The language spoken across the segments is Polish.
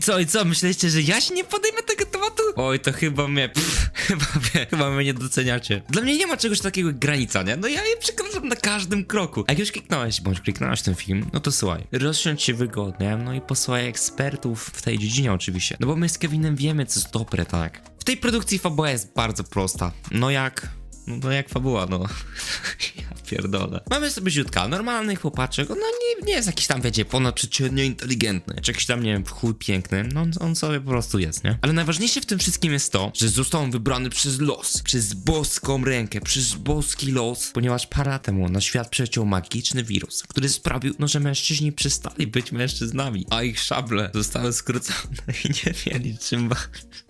I co, i co, myśleliście, że ja się nie podejmę tego tematu? Oj, to chyba mnie, pff, chyba mnie, chyba mnie nie doceniacie. Dla mnie nie ma czegoś takiego jak granica, nie? No ja je przekraczam na każdym kroku. Jak już kliknąłeś, bądź kliknąłeś ten film, no to słuchaj, rozsiądź się wygodnie, no i posłuchaj ekspertów w tej dziedzinie oczywiście. No bo my z Kevinem wiemy, co jest dobre, tak? W tej produkcji fabuła jest bardzo prosta. No jak... No jak fabuła, no. pierdolę. Mamy sobie ziutka, normalny chłopaczek, no nie, nie jest jakiś tam, wiecie, ponadprzeciętnie inteligentny, czy jakiś tam, nie wiem, chuj piękny, no on, on sobie po prostu jest, nie? Ale najważniejsze w tym wszystkim jest to, że został on wybrany przez los, przez boską rękę, przez boski los, ponieważ parę lat temu na świat przyleciał magiczny wirus, który sprawił, no, że mężczyźni przestali być mężczyznami, a ich szable zostały skrócone i nie mieli czym walczyć.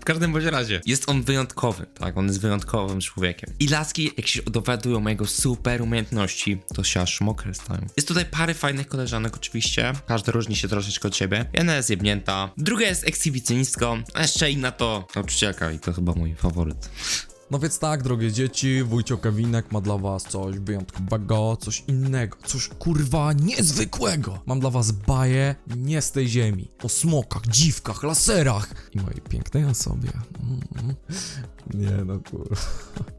W każdym bądź razie, jest on wyjątkowy, tak? On jest wyjątkowym człowiekiem. I laski, jak się dowiadują o jego super umiejętności, to się aż mokre stają. Jest tutaj parę fajnych koleżanek oczywiście, każda różni się troszeczkę od siebie. Jedna jest jebnięta, druga jest ekshibicjonistką, a jeszcze inna to nauczycielka i to chyba mój faworyt. No więc tak, drogie dzieci, wujcio Kevinek ma dla was coś wyjątkowego, coś innego, coś kurwa niezwykłego. Mam dla was baję nie z tej ziemi, o smokach, dziwkach, laserach i mojej pięknej osobie. Mm. Nie no kurwa.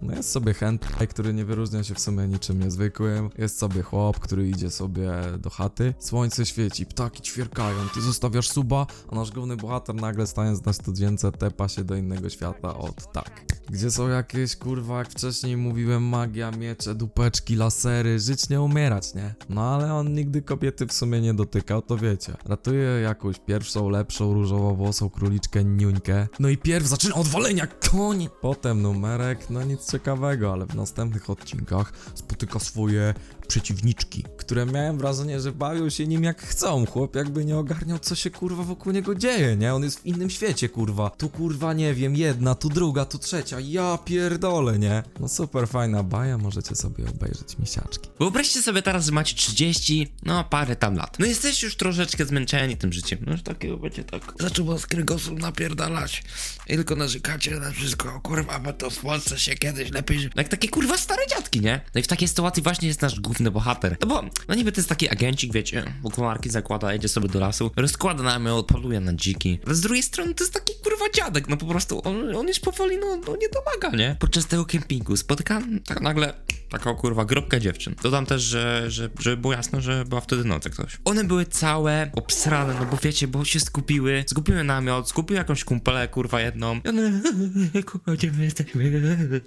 No jest sobie hentai, który nie wyróżnia się w sumie niczym niezwykłym. Jest sobie chłop, który idzie sobie do chaty. Słońce świeci, ptaki ćwierkają, ty zostawiasz suba, a nasz główny bohater nagle stając na studience tepa się do innego świata od tak. Gdzie są jakieś kurwa, jak wcześniej mówiłem, magia, miecze, dupeczki, lasery, żyć nie umierać, nie? No ale on nigdy kobiety w sumie nie dotykał, to wiecie. Ratuje jakąś pierwszą, lepszą, różowo-włosą króliczkę niuńkę. No i pierw zaczyna odwalenia, koń! Potem numerek, no nic ciekawego, ale w następnych odcinkach spotyka swoje przeciwniczki, które miałem wrażenie, że bawią się nim jak chcą. Chłop jakby nie ogarniał, co się kurwa wokół niego dzieje, nie? On jest w innym świecie, kurwa. Tu kurwa, nie wiem, jedna, tu druga, tu trzecia. Ja pierdolę, nie? No super fajna baja, możecie sobie obejrzeć misiaczki. Wyobraźcie sobie teraz, że macie 30, no parę tam lat. No jesteście już troszeczkę zmęczeni tym życiem. No już takiego będzie tak. Zaczął was kręgosłup napierdalać. I tylko narzekacie na wszystko. Kurwa, bo to w Polsce się kiedyś lepiej Jak takie kurwa stare dziadki, nie? No i w takiej sytuacji właśnie jest nasz główny bohater. No bo, no niby to jest taki agencik, wiecie, okularki zakłada, jedzie sobie do lasu, rozkłada namiot, poluje na dziki. Ale z drugiej strony to jest taki kurwa dziadek, no po prostu on, on już powoli, no, no nie domaga, nie? Podczas tego kempingu spotyka tak nagle taką kurwa grupkę dziewczyn. Dodam też, że, że, żeby było jasne, że była wtedy noc jak ktoś. One były całe obsrane, no bo wiecie, bo się skupiły, zgubiły namiot, zgubiły jakąś kumpelę, kurwa jedną. I one, kurwa, gdzie my jesteśmy?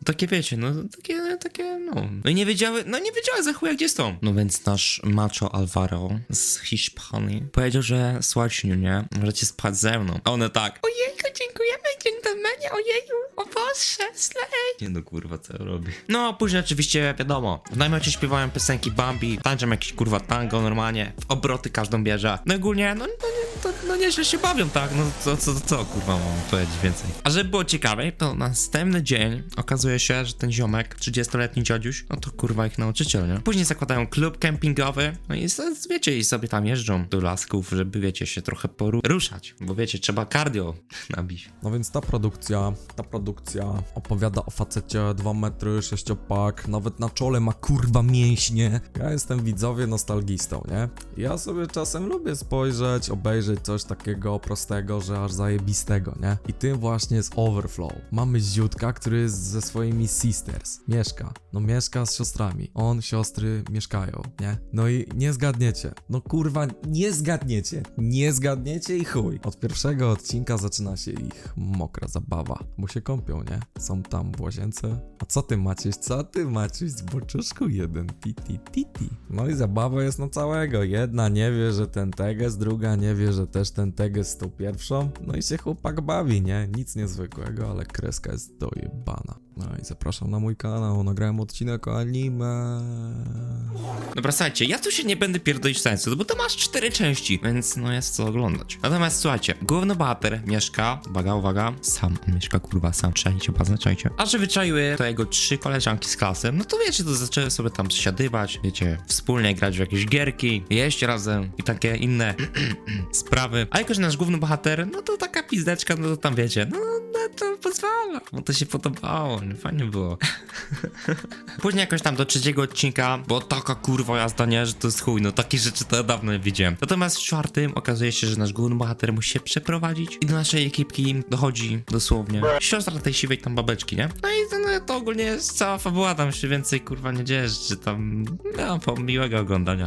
Takie wiecie, no takie, takie, no. No i nie wiedziały, no nie wiedziały za chuja gdzie są. No więc nasz macho Alvaro z Hiszpanii powiedział, że słuchajcie, nie, możecie spać ze mną. A one tak, ojejku, dziękujemy, dżentelmenie, ojeju, o Boże, slej. Nie no, kurwa, co robi? No, później oczywiście, wiadomo, w namiocie śpiewają piosenki Bambi, tańczą jakieś kurwa tango normalnie, w obroty każdą bierze. No i ogólnie, no, no, to, no nieźle się bawią, tak, no co, co, co, kurwa mam powiedzieć więcej. A żeby było ciekawej, to następny dzień okazuje się, że ten ziomek, 30-letni dziadziuś, no to kurwa ich nauczyciel, nie? Później zakładają klub kempingowy, no i wiecie, i sobie tam jeżdżą do lasków, żeby, wiecie, się trochę poruszać, bo wiecie, trzeba cardio nabić. No więc ta produkcja, ta produkcja opowiada o facecie 2 metry, 6 pak, nawet na czole ma kurwa mięśnie. Ja jestem widzowie nostalgistą, nie? Ja sobie czasem lubię spojrzeć, obejrzeć coś takiego prostego, że aż zajebistego, nie? I tym właśnie jest Overflow. Mamy ziutka, który jest ze swoimi sisters. Mieszka. No mieszka z siostrami. On, siostry mieszkają, nie? No i nie zgadniecie. No kurwa, nie zgadniecie. Nie zgadniecie i chuj. Od pierwszego odcinka zaczyna się ich mokra zabawa. Bo się kąpią, nie? Są tam w łazience. A co ty Maciuś? Co ty Maciuś? Boczuszku jeden. Titi, titi. No i zabawa jest na całego. Jedna nie wie, że ten teges, druga nie wie, że też ten teges z tą pierwszą. No i się chłopak bawi, nie? Nic niezwykłego, ale kreska jest dojebana. No i zapraszam na mój kanał. Nagrałem odcinek o anime. Dobra, słuchajcie, ja tu się nie będę pierdolić sensu, bo to masz cztery części, więc no jest co oglądać. Natomiast słuchajcie, główny bohater mieszka, uwaga, uwaga, sam mieszka, kurwa, sam, czajcie, baznaczajcie. A że wyczaiły to jego trzy koleżanki z klasy, no to wiecie, to zaczęły sobie tam zsiadywać, wiecie, wspólnie grać w jakieś gierki, jeść razem i takie inne sprawy. A jako, że nasz główny bohater, no to taka pizdeczka, no to tam wiecie, no to pozwala. Bo to się podobało, nie? fajnie było. Później jakoś tam do trzeciego odcinka, bo taka kurwa jazda, nie, że to jest chuj, no takie rzeczy to ja dawno nie widziałem. Natomiast w czwartym okazuje się, że nasz główny bohater musi się przeprowadzić i do naszej ekipki dochodzi dosłownie siostra tej siwej tam babeczki, nie? No i to, no, to ogólnie jest cała fabuła, tam się więcej kurwa nie dzieje, czy tam, no, po miłego oglądania.